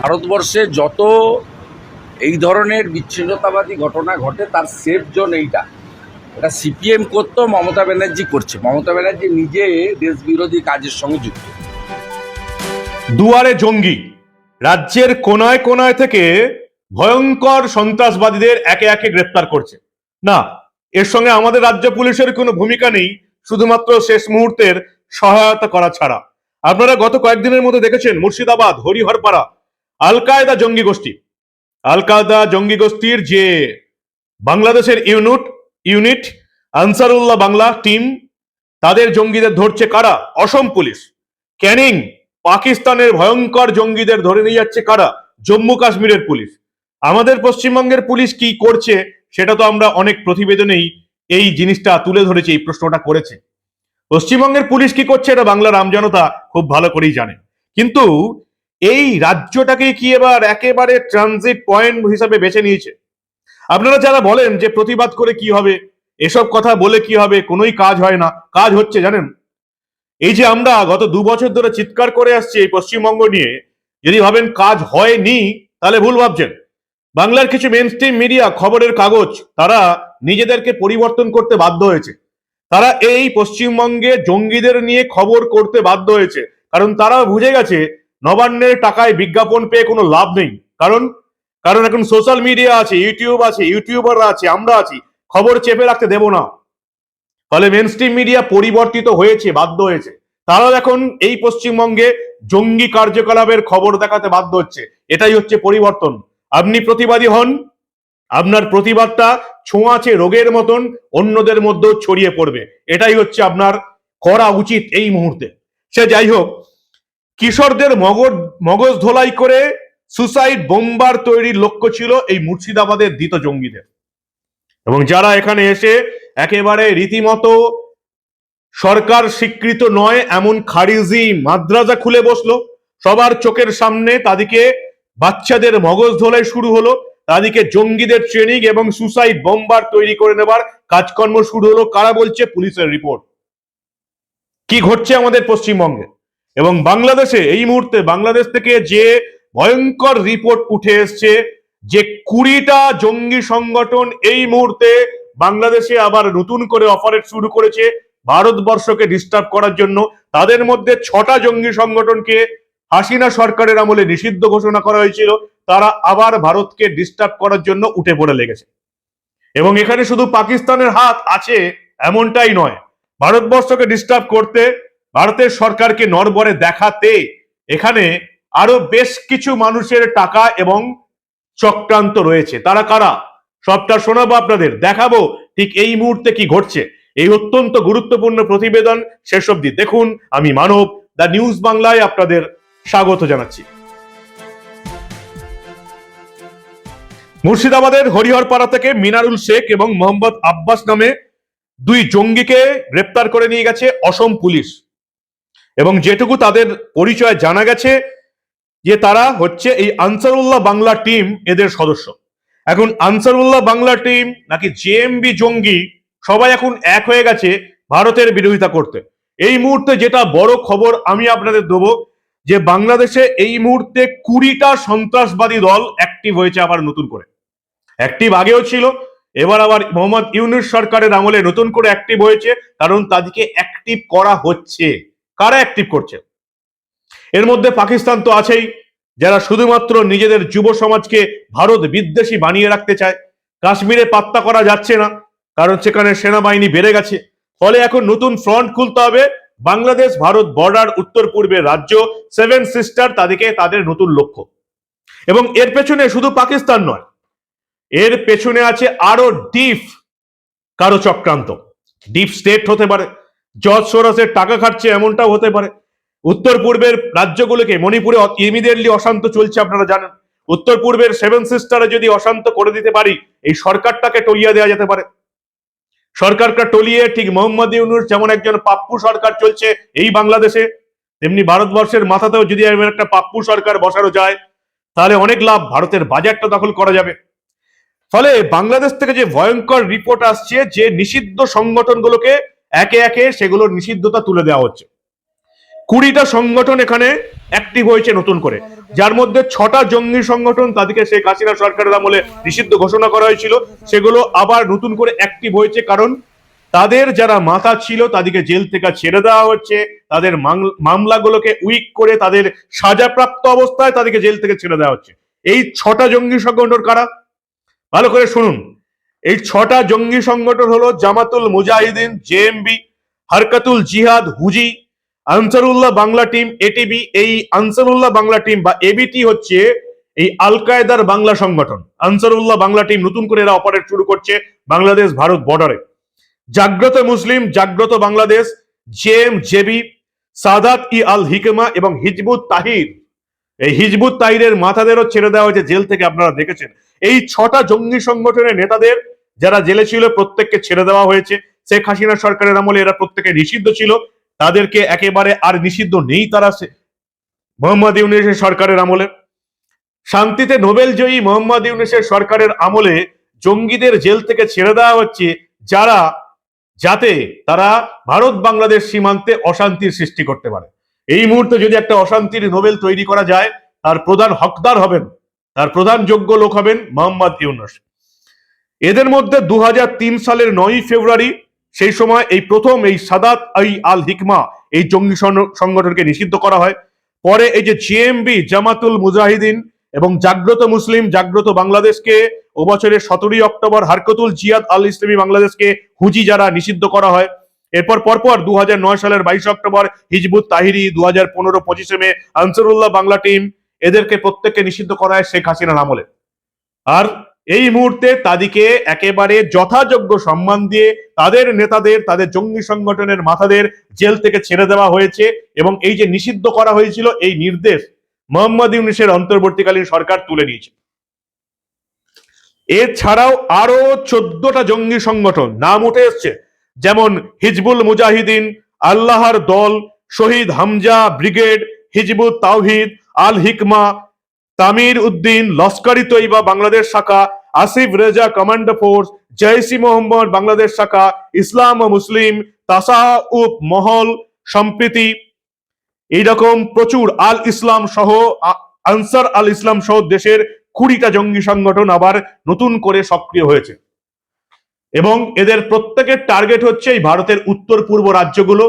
ভারতবর্ষে যত এই ধরনের বিচ্ছিন্নতাবাদী ঘটনা ঘটে, তার সেফ জোন এইটা। এটা সিপিএম করতো, মমতা ব্যানার্জি করছে। মমতা ব্যানার্জি নিজে দেশ বিরোধী কাজের সঙ্গে যুক্ত। দুয়ারে জঙ্গি। রাজ্যের কোনায় কোনায় থেকে ভয়ঙ্কর সন্ত্রাসবাদীদের একে একে গ্রেপ্তার করছে। না, এর সঙ্গে আমাদের রাজ্য পুলিশের কোনো ভূমিকা নেই, শুধুমাত্র শেষ মুহূর্তের সহায়তা করা ছাড়া। আপনারা গত কয়েকদিনের মধ্যে দেখেছেন, মুর্শিদাবাদ, হরিহরপাড়া আল কায়দা জঙ্গি গোষ্ঠী। আল কায়দা জঙ্গি গোষ্ঠীর যে বাংলাদেশের unit unit, Ansarullah Bangla team, তাদের জঙ্গিদের ধরছে কারা? অসম পুলিশ। ক্যানিং, পাকিস্তানের ভয়ঙ্কর জঙ্গিদের ধরে নিয়ে যাচ্ছে কারা? জম্মু কাশ্মীরের পুলিশ। আমাদের পশ্চিমবঙ্গের পুলিশ কি করছে, সেটা তো আমরা অনেক প্রতিবেদনেই এই জিনিসটা তুলে ধরেছে, এই প্রশ্নটা করেছে। পশ্চিমবঙ্গের পুলিশ কি করছে, এটা বাংলার আমজনতা খুব ভালো করেই জানে। কিন্তু এই রাজ্যটাকে কি এবার একেবারে ট্রানজিট পয়েন্ট হিসাবে বেছে নিয়েছে? আপনারা যারা বলেন যে প্রতিবাদ করে কি হবে, এসব কথা বলে কি হবে, কোনোই কাজ হয় না। কাজ হচ্ছে, জানেন? এই যে আমরা গত দু বছর ধরে চিৎকার করে আসছি এই পশ্চিমবঙ্গ নিয়ে, যদি ভাবেন কাজ হয়নি, তাহলে ভুল ভাবছেন। বাংলার কিছু মেন স্ট্রিম মিডিয়া খবরের কাগজ, তারা নিজেদেরকে পরিবর্তন করতে বাধ্য হয়েছে। তারা এই পশ্চিমবঙ্গে জঙ্গিদের নিয়ে খবর করতে বাধ্য হয়েছে। কারণ তারা বুঝে গেছে নবান্নের টাকায় বিজ্ঞাপন পেয়ে কোনো লাভ নেই। কারণ কারণ এখন সোশ্যাল মিডিয়া আছে ইউটিউব আছে ইউটিউবাররা আছে, আমরা আছি, খবর চেপে রাখতে দেব না। ফলে মেন মিডিয়া পরিবর্তিত হয়েছে, বাধ্য হয়েছে। তারাও এখন এই পশ্চিমবঙ্গে জঙ্গি কার্যকলাপের খবর দেখাতে বাধ্য হচ্ছে। এটাই হচ্ছে পরিবর্তন। আপনি প্রতিবাদী হন, আপনার প্রতিবাদটা ছোঁয়াচে রোগের মতন অন্যদের মধ্যেও ছড়িয়ে পড়বে। এটাই হচ্ছে আপনার করা উচিত এই মুহূর্তে। সে যাই হোক কিশোরদের মগজ মগজ ধোলাই করে সুসাইড বোম্বার তৈরির লক্ষ্য ছিল এই মুর্শিদাবাদের দ্বিত জঙ্গিদের। এবং যারা এখানে এসে একেবারে রীতিমতো সরকার স্বীকৃত নয়, এমন খারিজি মাদ্রাজা খুলে বসল। সবার চোখের সামনে তাদেরকে বাচ্চাদের মগজ ধোলাই শুরু হলো, তাদেরকে জঙ্গিদের ট্রেনিং এবং সুসাইড বোম্বার তৈরি করে নেবার কাজকর্ম শুরু হলো। কারা বলছে? পুলিশের রিপোর্ট। কি ঘটছে আমাদের পশ্চিমবঙ্গে? এবং বাংলাদেশে এই মুহূর্তে বাংলাদেশ থেকে যে ভয়ঙ্কর রিপোর্ট উঠে এসছে যে কুড়িটা জঙ্গি সংগঠন এই মুহূর্তে বাংলাদেশে আবার নতুন করে অপারেট শুরু করেছে ভারতবর্ষকে ডিস্টার্ব করার জন্য। তাদের মধ্যে ছটা জঙ্গি সংগঠনকে হাসিনা সরকারের আমলে নিষিদ্ধ ঘোষণা করা হয়েছিল। তারা আবার ভারতকে ডিস্টার্ব করার জন্য উঠে পড়ে লেগেছে। এবং এখানে শুধু পাকিস্তানের হাত আছে এমনটাই নয়। ভারতবর্ষকে ডিস্টার্ব করতে ভারতের সরকারকে নরবরে দেখাতে এখানে আরও বেশ কিছু মানুষের টাকা এবং চক্রান্ত রয়েছে। তারা কারা? সবটা শোনাবো আপনাদের, দেখাবো ঠিক এই মুহূর্তে কি ঘটছে। এই অত্যন্ত গুরুত্বপূর্ণ প্রতিবেদন শেষ অবধি দেখুন। আমি মানব, দ্য নিউজ বাংলায় আপনাদের স্বাগত জানাচ্ছি। মুর্শিদাবাদের হরিহরপাড়া থেকে মিনারুল শেখ এবং মোহাম্মদ আব্বাস নামে দুই জঙ্গিকে গ্রেপ্তার করে নিয়ে গেছে অসম পুলিশ। এবং যেটুকু তাদের পরিচয় জানা গেছে যে তারা হচ্ছে এই আনসারুল্লাহ বাংলা টিম এদের সদস্য। এখন আনসারুল্লাহ বাংলা টিম নাকি জেএমবি জঙ্গি সবাই এখন এক হয়ে গেছে ভারতের বিরোধিতা করতে। এই মুহূর্তে যেটা বড় খবর আমি আপনাদের দেবো যে বাংলাদেশে এই মুহূর্তে কুড়িটা সন্ত্রাসবাদী দল অ্যাক্টিভ হয়েছে আবার নতুন করে। অ্যাক্টিভ আগেও ছিল, এবার আবার মোহাম্মদ ইউনুস সরকারের আমলে নতুন করে অ্যাক্টিভ হয়েছে, কারণ তাদেরকে অ্যাক্টিভ করা হচ্ছে। কারা অ্যাক্টিভ করছে? এর মধ্যে পাকিস্তান তো আছেই, যারা শুধুমাত্র নিজেদের যুব সমাজকে ভারত বিদ্বেষী বানিয়ে রাখতে চায়। কাশ্মীরে পাত্তা করা যাচ্ছে না, কারণ সেখানে সেনাবাহিনী বেড়ে গেছে। ফলে এখন নতুন ফ্রন্ট খুলতে হবে। বাংলাদেশ, ভারত বর্ডার উত্তর পূর্বের রাজ্য সেভেন সিস্টার তাদেরকে তাদের নতুন লক্ষ্য। এবং এর পেছনে শুধু পাকিস্তান নয়, এর পেছনে আছে আরও ডিপ কারও চক্রান্ত। ডিপ স্টেট হতে পারে জর্জ সোরাসের টাকা খাটছে এমনটাও হতে পারে। উত্তর পূর্বের রাজ্যগুলোকে, মণিপুরে ইমিডিয়েটলি অশান্ত চলছে আপনারা জানেন। উত্তর পূর্বের সেভেন সিস্টারে যদি অশান্ত করে দিতে পারি, এই সরকারটাকে টলিয়ে দেওয়া যেতে পারে। সরকারটা টলিয়ে ঠিক মোহাম্মদ ইউনুস যেমন একজন পাপ্পু সরকার চলছে এই বাংলাদেশে, তেমনি ভারতবর্ষের মাথাতেও যদি একটা পাপ্পু সরকার বসানো যায়, তাহলে অনেক লাভ ভারতের বাজারটা দখল করা যাবে। ফলে বাংলাদেশ থেকে যে ভয়ঙ্কর রিপোর্ট আসছে, যে নিষিদ্ধ সংগঠনগুলোকে একে একে সেগুলোর নিষিদ্ধতা তুলে দেওয়া হচ্ছে। কুড়িটা সংগঠন এখানে অ্যাক্টিভ হয়েছে নতুন করে। যার মধ্যে ছটা জঙ্গি সংগঠন, তাদেরকে শেখ হাসিনা সরকারের আমলে নিষিদ্ধ ঘোষণা করা হয়েছিল। সেগুলো আবার নতুন করে অ্যাক্টিভ হয়েছে কারণ তাদের যারা মাথা ছিল, তাদেরকে জেল থেকে ছেড়ে দেওয়া হচ্ছে। তাদের মামল- মামলাগুলোকে উইক করে তাদের সাজাপ্রাপ্ত অবস্থায় তাদেরকে জেল থেকে ছেড়ে দেওয়া হচ্ছে। এই ছটা জঙ্গি সংগঠন কারা? ভালো করে শুনুন। এই ছটা জঙ্গি সংগঠন হলো জামাতুল মুজাহিদিন JMB Harkatul Jihad, HuJI, Ansarullah Bangla team ATB এই আনসারুল্লাহ বাংলা টিম বা এবিটি হচ্ছে এই আল কায়দার বাংলা সংগঠন। আনসারুল্লাহ বাংলা টিম নতুন করে এরা অপারেট শুরু করছে বাংলাদেশ ভারত বর্ডারে জাগ্রত মুসলিম, জাগ্রত বাংলাদেশ জেএম জেবি সাদাত ই আল হিকমা এবং হিজবুত তাহির। এই হিজবুত তাইরের মাথাদেরও ছেড়ে দেওয়া হয়েছে জেল থেকে, আপনারা দেখেছেন। এই ছটা জঙ্গি সংগঠনের নেতাদের যারা জেলে ছিল, প্রত্যেককে ছেড়ে দেওয়া হয়েছে। শেখ হাসিনা সরকারের আমলে এরা প্রত্যেকে নিষিদ্ধ ছিল। তাদেরকে একেবারে আর নিষিদ্ধ নেই তারা মোহাম্মদ ইউনিসের সরকারের আমলে। শান্তিতে নোবেল জয়ী মোহাম্মদ ইউনিসের সরকারের আমলে জঙ্গিদের জেল থেকে ছেড়ে দেওয়া হচ্ছে যারা, যাতে তারা ভারত বাংলাদেশ সীমান্তে অশান্তির সৃষ্টি করতে পারে। এই মুহূর্তে যদি একটা অশান্তির নোবেল তৈরি করা যায়, তার প্রধান হকদার হবেন, তার প্রধান যোগ্য লোক হবেন মোহাম্মদ ইউনুস। এদের মধ্যে দু হাজার তিন সালের নয়ই ফেব্রুয়ারি, সেই সময় এই প্রথম এই সাদাত আই আল হিকমা, এই জঙ্গি সংগঠনকে নিষিদ্ধ করা হয়। পরে এই যে জিএমবি, জামাতুল মুজাহিদিন এবং জাগ্রত মুসলিম, জাগ্রত বাংলাদেশকে ও বছরের সতেরোই অক্টোবর হারকতুল জিয়াদ আল ইসলামী বাংলাদেশকে হুজি যারা নিষিদ্ধ করা হয় এরপর পরপর দু হাজার নয় সালের বাইশ অক্টোবর হিজবুত তাহিরি দু হাজার পনেরো পঁচিশে মে আনসারুল্লাহ বাংলা টিম এদেরকে প্রত্যেককে নিষিদ্ধ করা হয় শেখ হাসিনার আমলে। আর এই মুহূর্তে তাদেরকে একেবারে যথাযোগ্য সম্মান দিয়ে তাদের নেতাদের, তাদের জঙ্গি সংগঠনের মাথাদের জেল থেকে ছেড়ে দেওয়া হয়েছে এবং এই যে নিষিদ্ধ করা হয়েছিল, এই নির্দেশ মোহাম্মদ ইউনিসের অন্তর্বর্তীকালীন সরকার তুলে নিয়েছে। এছাড়াও আরও চোদ্দটা জঙ্গি সংগঠন, নাম উঠে এসছে। যেমন হিজবুল মুজাহিদিন, আল্লাহর দল, শহীদ হামজা ব্রিগেড, হিজবুত তাওহিদ আল হিকমা তামির উদ্দিন, লস্করি তৈবা বাংলাদেশ শাখা, আসিফ রেজা কমান্ডো ফোর্স জয়সি মোহাম্মদ বাংলাদেশ শাখা, ইসলাম ও মুসলিম, তাসাউফ মহল, সম্প্রীতি। এইরকম প্রচুর আল ইসলাম সহ আনসার আল ইসলাম সহ দেশের কুড়িটা জঙ্গি সংগঠন আবার নতুন করে সক্রিয় হয়েছে। এবং এদের প্রত্যেকের টার্গেট হচ্ছে এই ভারতের উত্তর পূর্ব রাজ্যগুলো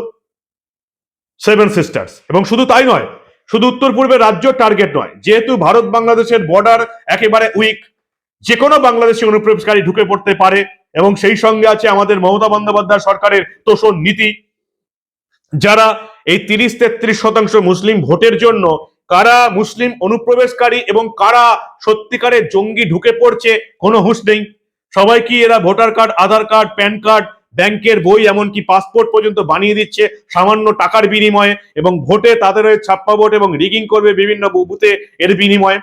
সেভেন সিস্টার্স এবং শুধু তাই নয়, শুধু উত্তর পূর্বের রাজ্য টার্গেট নয়, যেহেতু ভারত বাংলাদেশের বর্ডার একেবারে উইক যে কোনো বাংলাদেশি অনুপ্রবেশকারী ঢুকে পড়তে পারে এবং সেই সঙ্গে আছে আমাদের মমতা বন্দ্যোপাধ্যায় সরকারের তোষণ নীতি। যারা এই তিরিশ তেত্রিশ শতাংশ মুসলিম ভোটের জন্য কারা মুসলিম অনুপ্রবেশকারী এবং কারা সত্যিকারের জঙ্গি ঢুকে পড়ছে, কোনো হুঁশ নেই। সবাই কি এরা voter card, Aadhaar card, PAN card, ব্যাংকের বই, এমনকি পাসপোর্ট পর্যন্ত বানিয়ে দিচ্ছে সামান্য টাকার বিনিময়ে এবং ভোটে তাদের হয়ে ছাপ্পা ভোট এবং রিগিং করবে বিভিন্ন বুথে এর বিনিময়ে?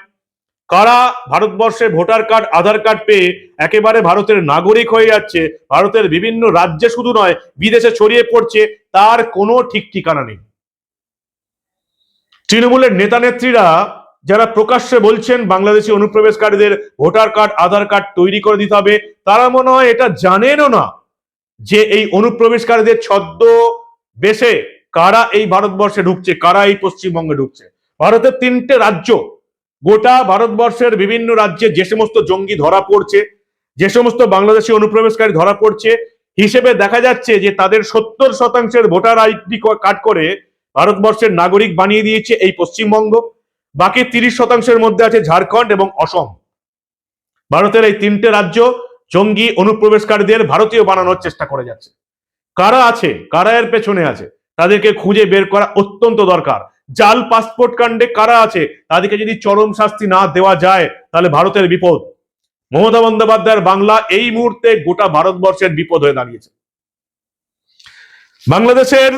কারা ভারতবর্ষে ভোটার কার্ড, আধার কার্ড পেয়ে একেবারে ভারতের নাগরিক হয়ে যাচ্ছে, ভারতের বিভিন্ন রাজ্যে শুধু নয়, বিদেশে ছড়িয়ে পড়ছে, তার কোনো ঠিক ঠিকানা নেই। তৃণমূলের নেতা নেত্রীরা যারা প্রকাশ্যে বলছেন বাংলাদেশি অনুপ্রবেশকারীদের ভোটার কার্ড, আধার কার্ড তৈরি করে দিতে হবে, তারা মনে হয় এটা জানেনও না যে এই অনুপ্রবেশকারীদের ছদ্ম বেশে কারা এই ভারতবর্ষে ঢুকছে, কারা এই পশ্চিমবঙ্গে ঢুকছে। ভারতের তিনটে রাজ্য, গোটা ভারতবর্ষের বিভিন্ন রাজ্যে যে সমস্ত জঙ্গি ধরা পড়ছে, যে সমস্ত বাংলাদেশি অনুপ্রবেশকারী ধরা পড়ছে, হিসেবে দেখা যাচ্ছে যে তাদের সত্তর শতাংশের ভোটার আইডি কার্ড করে ভারতবর্ষের নাগরিক বানিয়ে দিয়েছে এই পশ্চিমবঙ্গ। বাকি তিরিশ শতাংশের মধ্যে আছে ঝাড়খণ্ড এবং অসম। ভারতের এই তিনটে রাজ্য জঙ্গি অনুপ্রবেশকারীদের ভারতীয় বানানোর চেষ্টা করে যাচ্ছে। কারা আছে? কারা এর পেছনে আছে? তাদেরকে খুঁজে বের করা অত্যন্ত দরকার। জাল পাসপোর্ট কাণ্ডে কারা আছে? তাদেরকে যদি চরম শাস্তি না দেওয়া যায়, তাহলে ভারতের বিপদ। মমতা বন্দ্যোপাধ্যায়ের বাংলা এই মুহূর্তে গোটা ভারতবর্ষের বিপদ হয়ে দাঁড়িয়েছে। বাংলাদেশের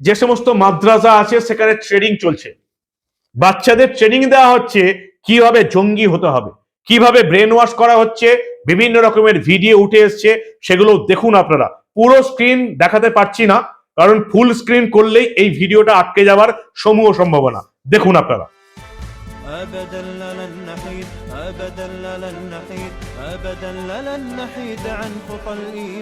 যে সমস্ত মাদ্রাসা আছে, সেখানে ট্রেডিং চলছে। বাচ্চাদের ট্রেনিং দেওয়া হচ্ছে কিভাবে জঙ্গি হতে হবে কিভাবে ব্রেন ওয়াশ করা হচ্ছে বিভিন্ন রকমের ভিডিও উঠে এসছে সেগুলো দেখুন আপনারা পুরো স্ক্রিন দেখাতে পারছি না কারণ ফুল স্ক্রিন করলেই এই ভিডিওটা আটকে যাওয়ার সমূহ সম্ভাবনা দেখুন আপনারা أبدا لن نحيد أبدا لن نحيد أبدا لن نحيد عن خطى الإيمان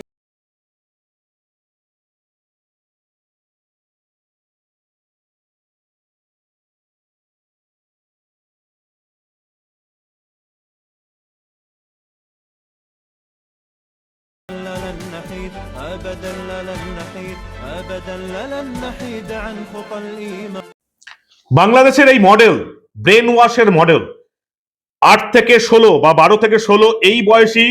لن نحيد أبدا لن نحيد أبدا لن نحيد عن خطى الإيمان বাংলাদেশের এই মডেল ব্রেন ওয়াশের মডেল আট থেকে ষোলো বা বারো থেকে ষোলো এই বয়সী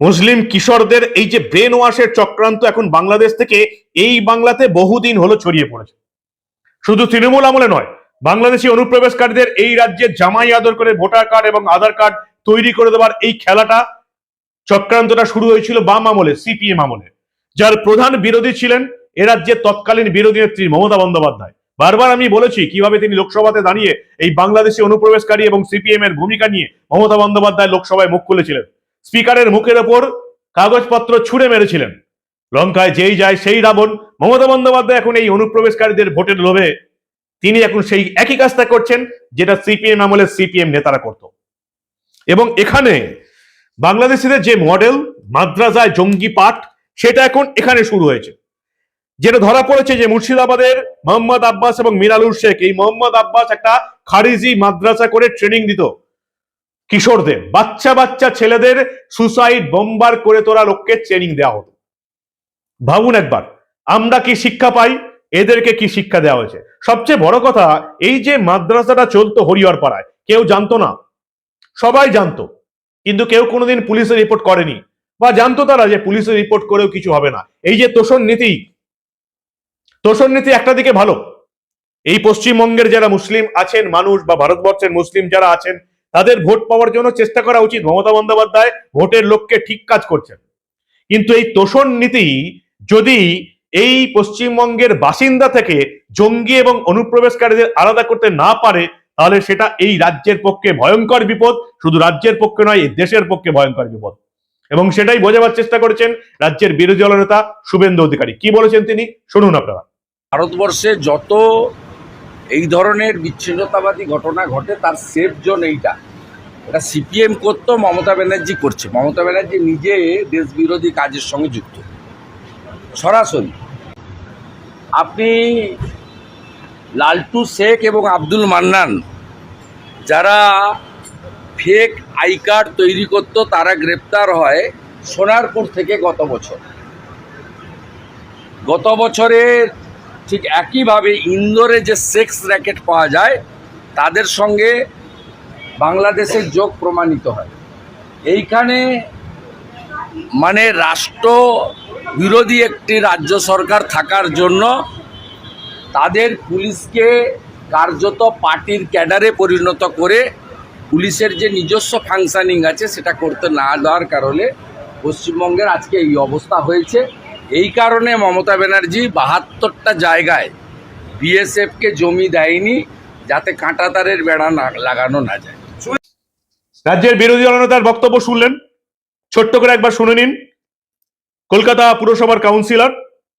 মুসলিম কিশোরদের এই যে ব্রেন ওয়াশের চক্রান্ত এখন বাংলাদেশ থেকে এই বাংলাতে বহুদিন হলো ছড়িয়ে পড়েছে শুধু তৃণমূল আমলে নয় বাংলাদেশি অনুপ্রবেশকারীদের এই রাজ্যে জামাই আদর করে ভোটার কার্ড এবং আধার কার্ড তৈরি করে দেওয়ার এই খেলাটা চক্রান্তটা শুরু হয়েছিল বাম আমলে, সিপিএম আমলে। যার প্রধান বিরোধী ছিলেন এ রাজ্যের তৎকালীন বিরোধী নেত্রী মমতা বন্দ্যোপাধ্যায়। বারবার আমি বলেছি কীভাবে তিনি লোকসভাতে দাঁড়িয়ে এই বাংলাদেশি অনুপ্রবেশকারী এবং সিপিএম এর ভূমিকা নিয়ে মমতা বন্দ্যোপাধ্যায় লোকসভায় মুখ খুলেছিলেন। স্পিকারের মুখের ওপর কাগজপত্র ছুঁড়ে মেরেছিলেন। লঙ্কায় যেই যায় সেই রাবণ। মমতা বন্দ্যোপাধ্যায় এখন এই অনুপ্রবেশকারীদের ভোটের লোভে। তিনি এখন সেই একই কাজটা করছেন যেটা সিপিএম আমলে সিপিএম নেতারা করত। এবং এখানে বাংলাদেশিদের যে মডেল মাদ্রাসায় জঙ্গি পাঠ, সেটা এখন এখানে শুরু হয়েছে। যেটা ধরা পড়েছে যে মুর্শিদাবাদের মোহাম্মদ আব্বাস এবং মিরালুর শেখ, এই মোহাম্মদ আব্বাস একটা খারিজি মাদ্রাসা করে ট্রেনিং দিত। কিশোরদের, বাচ্চা বাচ্চা ছেলেদের সুসাইড বোম্বার করে তোলা লোককে ট্রেনিং দেওয়া হতো। ভাবুন একবার, আমরা কি শিক্ষা পাই? এদেরকে কি শিক্ষা দেওয়া হয়েছে? সবচেয়ে বড় কথা, এই যে মাদ্রাসাটা চলতো হরিহর পাড়ায় কেউ জানতো না। সবাই জানতো। কিন্তু কেউ কোনোদিন পুলিশে রিপোর্ট করেনি। বা জানতো তারা যে পুলিশে রিপোর্ট করেও কিছু হবে না। এই যে তোষণ নীতি তোষণ নীতি একটা দিকে ভালো। এই পশ্চিমবঙ্গের যারা মুসলিম আছেন, মানুষ বা ভারতবর্ষের মুসলিম যারা আছেন, তাদের ভোট পাওয়ার জন্য চেষ্টা করা উচিত। মমতা বন্দ্যোপাধ্যায় ভোটের লোককে ঠিক কাজ করছেন। কিন্তু এই তোষণ নীতি যদি এই পশ্চিমবঙ্গের বাসিন্দা থেকে জঙ্গি এবং অনুপ্রবেশকারীদের আলাদা করতে না পারে তাহলে সেটা এই রাজ্যের পক্ষে ভয়ঙ্কর বিপদ, শুধু রাজ্যের পক্ষে নয় দেশের পক্ষে ভয়ঙ্কর বিপদ। এবং সেটাই বোঝাবার চেষ্টা করেছেন রাজ্যের বিরোধী দলনেতা শুভেন্দু অধিকারী। কি বলেছেন তিনি? শুনুন আপনারা। ভারতবর্ষে যত এই ধরনের বিচ্ছিন্নতাবাদী ঘটনা ঘটে, তার সেফ জোন এইটা। এটা সিপিএম করতো, মমতা ব্যানার্জি করছে। মমতা ব্যানার্জি নিজে দেশ বিরোধী কাজের সঙ্গে যুক্ত। সরাসরি, আপনি লালটু শেখ এবং আব্দুল মান্নান, যারা ফেক আই কার্ড তৈরি করতো, তারা গ্রেপ্তার হয় সোনারপুর থেকে গত বছর। গত বছরের ঠিক একইভাবে ইন্দোরে যে সেক্স র্যাকেট পাওয়া যায়, তাদের সঙ্গে বাংলাদেশের যোগ প্রমাণিত হয়। এইখানে মানে রাষ্ট্র বিরোধী একটি রাজ্য সরকার থাকার জন্য তাদের পুলিশকে কার্যত পার্টির ক্যাডারে পরিণত করে পুলিশের যে নিজস্ব ফাংশানিং আছে সেটা করতে না দেওয়ার কারণে পশ্চিমবঙ্গের আজকে এই অবস্থা হয়েছে। এই কারণে মমতা ব্যানার্জি বাহাত্তরটা জায়গায় বিএসএফকে জমি দেয়নি যাতে কাঁটাতারের বেড়া না লাগানো না যায়। রাজ্যের বিরোধী দলনেতার বক্তব্য শুনলেন। ছোট্ট করে একবার শুনে নিন। কলকাতা পুরসভার কাউন্সিলর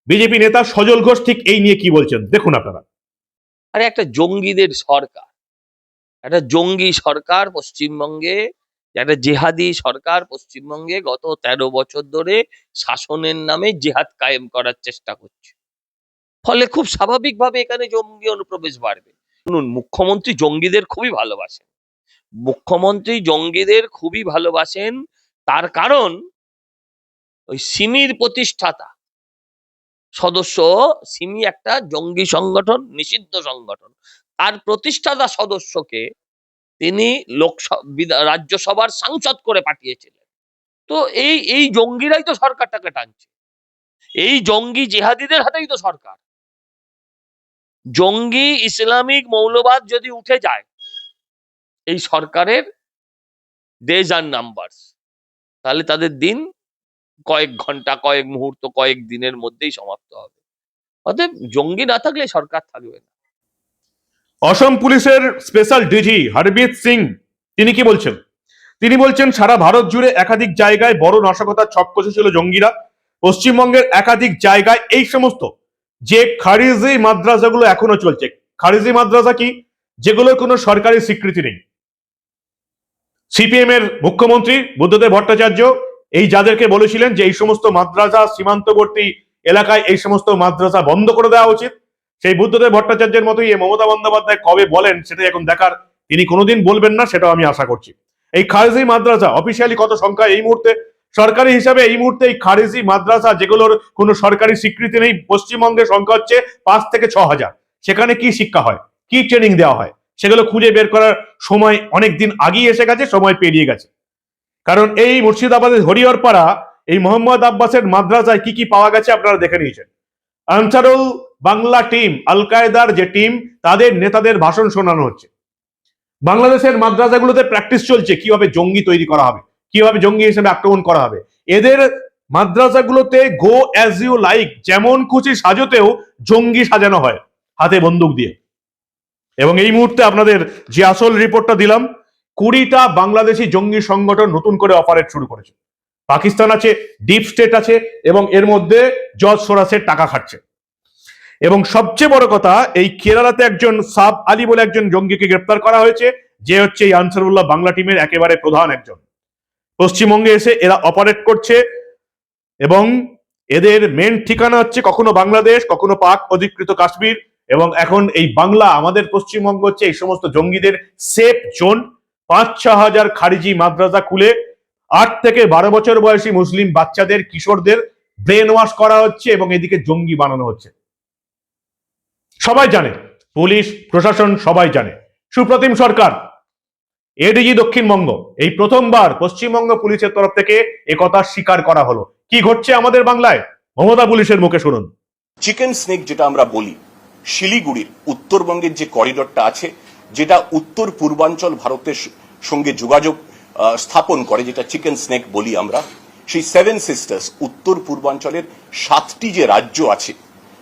বিজেপি নেতা সজল ঘোষ ঠিক এই নিয়ে কি বলছেন? দেখুন আপনারা। আরে একটা জঙ্গিদের সরকার। একটা জঙ্গি সরকার পশ্চিমবঙ্গে, একটা জেহাদি সরকার পশ্চিমবঙ্গে গত তেরো বছর ধরে শাসনের নামে জেহাদ কায়েম করার চেষ্টা করছে। ফলে খুব স্বাভাবিকভাবে এখানে জঙ্গি অনুপ্রবেশ বাড়বে। শুনুন, মুখ্যমন্ত্রী জঙ্গিদের খুবই ভালোবাসেন। মুখ্যমন্ত্রী জঙ্গিদের খুবই ভালোবাসেন। তার কারণ ওই সিমির প্রতিষ্ঠাতা সদস্য সিমি একটা জঙ্গি সংগঠন, নিষিদ্ধ সংগঠন। তার প্রতিষ্ঠাতা সদস্যকে তিনি লোকসভা রাজ্যসভার সাংসদ করে পাঠিয়েছিলেন। তো এই এই জঙ্গিরাই তো সরকারটাকে টানছে। এই জঙ্গি জেহাদিদের হাতেই তো সরকার। জঙ্গি ইসলামিক মৌলবাদ যদি উঠে যায়, এই সরকারের ডেজ আর নাম্বারস তাহলে তাদের দিন কয়েক ঘণ্টা, কয়েক মুহূর্ত, কয়েক দিনের মধ্যেই সমাপ্ত হবে। অতএব জঙ্গি না থাকলে সরকার থাকবে না। অসম পুলিশের স্পেশাল ডিজি হরবিত সিং, তিনি কি বলছেন? তিনি বলছেন, সারা ভারত জুড়ে একাধিক জায়গায় বড় নাশকতার ছক কষেছিল জঙ্গিরা। পশ্চিমবঙ্গের একাধিক জায়গায় এই সমস্ত। যে খারিজি মাদ্রাসাগুলো এখনও চলছে। খারিজি মাদ্রাসা কি? যেগুলোর কোনো সরকারি স্বীকৃতি নেই। সিপিএম এর মুখ্যমন্ত্রী বুদ্ধদেব ভট্টাচার্য এই যাদেরকে বলেছিলেন যে এই সমস্ত মাদ্রাসা সীমান্তবর্তী এলাকায় এই সমস্ত মাদ্রাসা বন্ধ করে দেওয়া উচিত, সেই বুদ্ধদেব ভট্টাচার্যের মতোই মমতা বন্দ্যোপাধ্যায় কবে বলেন সেটাই এখন দেখার, তিনি কোনোদিন বলবেন না, সেটাও আমি আশা করছি। এই খারেজি মাদ্রাসা অফিসিয়ালি কত সংখ্যা এই মুহূর্তে? সরকারি হিসাবে এই মুহূর্তে এই খারেজি মাদ্রাসা, যেগুলোর কোনো সরকারি স্বীকৃতি নেই পশ্চিমবঙ্গের সংখ্যা হচ্ছে পাঁচ থেকে ছ হাজার। সেখানে কি শিক্ষা হয়? কি ট্রেনিং দেওয়া হয়? সেগুলো খুঁজে বের করার সময় অনেক দিন আগেই এসে গেছে, সময় পেরিয়ে গেছে। কারণ এই মুর্শিদাবাদের হরিহরপাড়া, এই মোহাম্মদ আব্বাসের মাদ্রাসায় কি কি পাওয়া গেছে আপনারা দেখে নিয়েছেন। আনসারুল বাংলা টিম আল কায়দার যে টিম, তাদের নেতাদের ভাষণ শোনানো হচ্ছে। বাংলাদেশের মাদ্রাসাগুলোতে প্র্যাকটিস চলছে, কীভাবে জঙ্গি তৈরি করা হবে, কীভাবে জঙ্গি হিসেবে আক্রমণ করা হবে। এদের মাদ্রাসাগুলোতে গো অ্যাজ ইউ লাইক যেমন খুশি সাজতেও জঙ্গি সাজানো হয়, হাতে বন্দুক দিয়ে। এবং এই মুহূর্তে আপনাদের যে আসল রিপোর্টটা দিলাম কুড়িটা বাংলাদেশি জঙ্গি সংগঠন নতুন করে অপারেট শুরু করেছে। পাকিস্তান আছে ডিপ স্টেট আছে, এবং এর মধ্যে জজ সোরাসের টাকা খাচ্ছে এবং সবচেয়ে বড় কথা, এই কেরালাতে একজন সাব আলী বলে একজন জঙ্গিকে গ্রেপ্তার করা হয়েছে, যে হচ্ছে এই আনসারুল্লাহ বাংলা টিমের একেবারে প্রধান একজন। পশ্চিমবঙ্গে এসে এরা অপারেট করছে, এবং এদের মেন ঠিকানা হচ্ছে কখনো বাংলাদেশ, কখনো পাক, অধিকৃত কাশ্মীর, এবং এখন এই বাংলা, আমাদের পশ্চিমবঙ্গ হচ্ছে এই সমস্ত জঙ্গিদের সেফ জোন পাঁচ ছ হাজার খারিজি মাদ্রাসা খুলে আট থেকে বারো বছর বয়সী মুসলিম বাচ্চাদের, কিশোরদের ব্রেন ওয়াশ করা হচ্ছে এবং এদিকে জঙ্গি বানানো হচ্ছে। সবাই জানে, পুলিশ, প্রশাসন সবাই জানে। সুপ্রতিম সরকার এডিজি দক্ষিণবঙ্গ, এই প্রথমবার পশ্চিমবঙ্গ পুলিশের তরফ থেকে একথা স্বীকার করা হলো। কি ঘটছে আমাদের বাংলায়? মমতা পুলিশের মুখে শুনুন। চিকেন স্নেক যেটা আমরা বলি, শিলিগুড়ির উত্তরবঙ্গের যে করিডরটা আছে যেটা উত্তর পূর্বাঞ্চল ভারতের সঙ্গে যোগাযোগ স্থাপন করে, যেটা চিকেন স্নেক বলি আমরা, সেই সেভেন সিস্টার্স উত্তর পূর্বাঞ্চলের সাতটি যে রাজ্য আছে,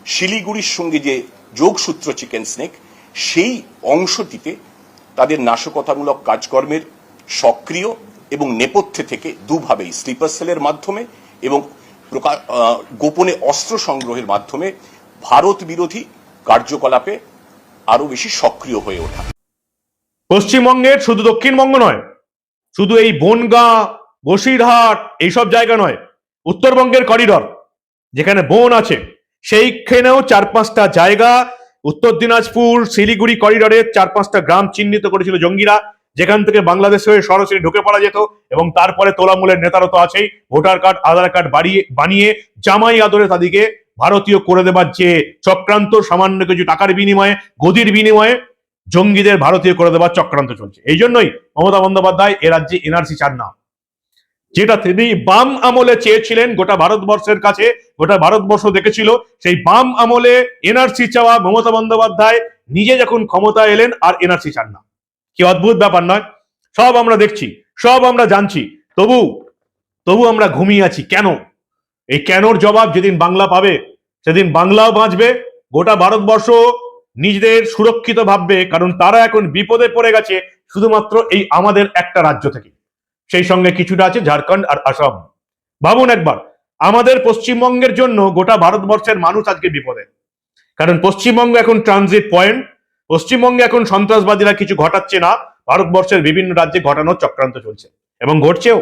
শিলিগুড়ির সঙ্গে যে যোগসূত্র চিকেন স্নেক, সেই অংশটিতে তাদের নাশকতামূলক কাজকর্মের সক্রিয় এবং নেপথ্যে থেকে দুভাবেই স্লিপার সেলের মাধ্যমে এবং গোপনে অস্ত্র সংগ্রহের মাধ্যমে ভারত বিরোধী কার্যকলাপে আরও বেশি সক্রিয় হয়ে ওঠা। পশ্চিমবঙ্গের শুধু দক্ষিণবঙ্গ নয়, শুধু এই বনগাঁ, বসিরহাট, এইসব জায়গা নয়, উত্তরবঙ্গের করিডর, যেখানে বন আছে, সেইখানেও চার পাঁচটা জায়গা, উত্তর দিনাজপুর, শিলিগুড়ি করিডরের চার পাঁচটা গ্রাম চিহ্নিত করেছিল জঙ্গিরা, যেখান থেকে বাংলাদেশ হয়ে সরাসরি ঢুকে পড়া যেত এবং তারপরে তোলামূলের নেতারা তো আছেই, ভোটার কার্ড, আধার কার্ড বাড়িয়ে, বানিয়ে জামাই আদরে তাদেরকে ভারতীয় করে দেবার যে চক্রান্ত, সামান্য কিছু টাকার বিনিময়ে, গদির বিনিময়ে জঙ্গিদের ভারতীয় করে দেওয়ার চক্রান্ত চলছে। এই জন্যই মমতা বন্দ্যোপাধ্যায় এ রাজ্যে এনআরসি চান না। যেটা তিনি বাম আমলে চেয়েছিলেন, গোটা ভারতবর্ষের কাছে, গোটা ভারতবর্ষ দেখেছিল, সেই বাম আমলে এনআরসি চাওয়া মমতা বন্দ্যোপাধ্যায় নিজে যখন ক্ষমতা এলেন আর এনআরসি চান না। কি অদ্ভুত ব্যাপার নয়? সব আমরা দেখছি, সব আমরা জানছি, তবু তবু আমরা ঘুমিয়ে আছি কেন? এই কেনর জবাব যেদিন বাংলা পাবে, সেদিন বাংলাও বাঁচবে, গোটা ভারতবর্ষ নিজেদের সুরক্ষিত ভাববে, কারণ তারা এখন বিপদে পড়ে গেছে শুধুমাত্র এই আমাদের একটা রাজ্য থেকে। সেই সঙ্গে কিছুটা আছে ঝাড়খণ্ড আর আসাম। ভাবুন একবার, আমাদের পশ্চিমবঙ্গের জন্য গোটা ভারতবর্ষের মানুষ আজকে বিপদে। কারণ পশ্চিমবঙ্গ এখন ট্রানজিট পয়েন্ট পশ্চিমবঙ্গে এখন সন্ত্রাসবাদীরা কিছু ঘটাচ্ছে না, ভারতবর্ষের বিভিন্ন রাজ্যে ঘটানোর চক্রান্ত চলছে। এবং ঘটছেও।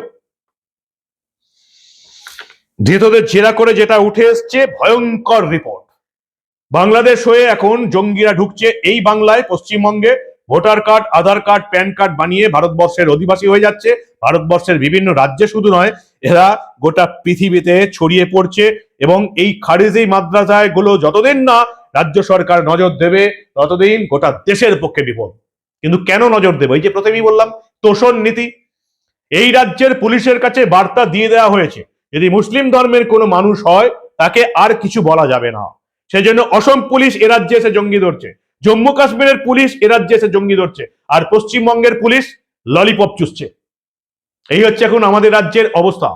ধৃতদের জেরা করে যেটা উঠে এসছে, ভয়ঙ্কর রিপোর্ট বাংলাদেশ হয়ে এখন জঙ্গিরা ঢুকছে এই বাংলায় পশ্চিমবঙ্গে। Voter card, Aadhaar card, PAN card বানিয়ে ভারতবর্ষের অধিবাসী হয়ে যাচ্ছে। ভারতবর্ষের বিভিন্ন রাজ্যে শুধু নয়, এরা গোটা পৃথিবীতে ছড়িয়ে পড়ছে এবং এই খারিজি মাদ্রাসায়গুলো যতদিন না রাজ্য সরকার নজর দেবে, ততদিন গোটা দেশের পক্ষে বিপদ। কিন্তু কেন নজর দেবে? এই যে প্রথমেই বললাম, তোষণ নীতি। এই রাজ্যের পুলিশের কাছে বার্তা দিয়ে দেওয়া হয়েছে, যদি মুসলিম ধর্মের কোনো মানুষ হয়, তাকে আর কিছু বলা যাবে না। সেজন্য অসম পুলিশ এ রাজ্যে এসে জঙ্গি ধরছে। জম্মু কাশ্মীরের পুলিশ এ রাজ্যে এসে জঙ্গি ধরছে। আর পশ্চিমবঙ্গের পুলিশ ললিপপ চুষছে। এই হচ্ছে এখন আমাদের রাজ্যের অবস্থা।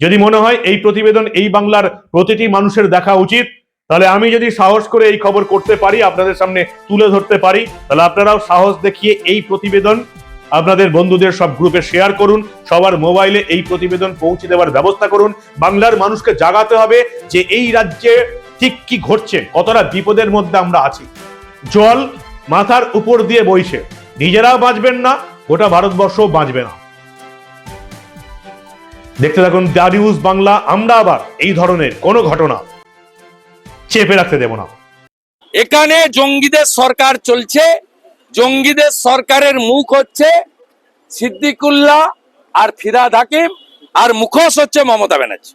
যদি মনে হয় এই প্রতিবেদন এই বাংলার প্রতিটি মানুষের দেখা উচিত, তাহলে আমি যদি সাহস করে এই খবর করতে পারি, আপনাদের সামনে তুলে ধরতে পারি, তাহলে আপনারাও সাহস দেখিয়ে এই প্রতিবেদন আপনাদের বন্ধুদের সব গ্রুপে শেয়ার করুন, সবার মোবাইলে এই প্রতিবেদন পৌঁছে দেওয়ার ব্যবস্থা করুন। বাংলার মানুষকে জাগাতে হবে যে এই রাজ্যে ঠিক কি ঘটছে? কতটা বিপদের মধ্যে আমরা আছি? জল মাথার উপর দিয়ে বইছে। নিজেরাও বাঁচবেন না, গোটা ভারতবর্ষও বাঁচবে না। দেখতে থাকুন দারিউস বাংলা, আমরা আবার এই ধরনের কোনো ঘটনা চেপে রাখতে দেব না। এখানে জঙ্গিদের সরকার চলছে। জঙ্গিদের সরকারের মুখ হচ্ছে সিদ্দিকুল্লাহ আর ফিরাদ হাকিম আর মুখোশ হচ্ছে মমতা ব্যানার্জি।